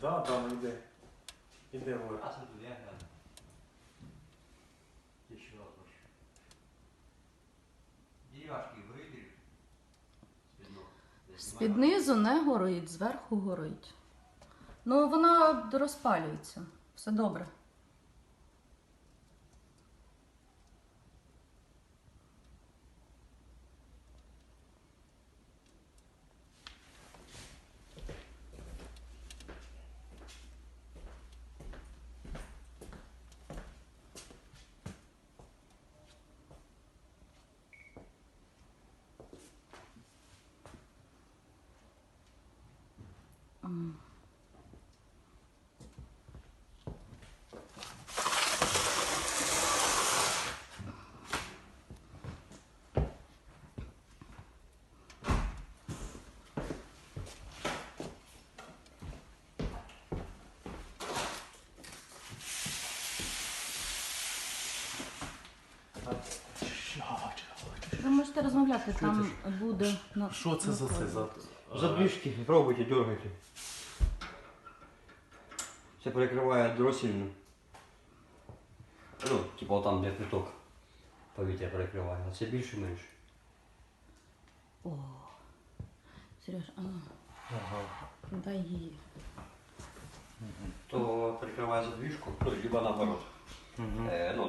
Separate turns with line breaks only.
Да, да, ну йде. Іде вверх.
А це тут я гляну. Я ще раз бачу. Деревяшки горить?
З-під низу не горить, зверху горить. Ну, вона розпалюється. Все добре. Ви можете розмовляти, там буде на
Що це за це? За...
Задвижки, пробуйте, дергайте. Це перекриває дросільну. Ну, типа там, де квиток повітря перекриває, а це більше-менше.
О. Сереж, а ну,
Ага.
дай її.
То перекриває задвижку, ну, либо наоборот.
Угу.
Е, ну,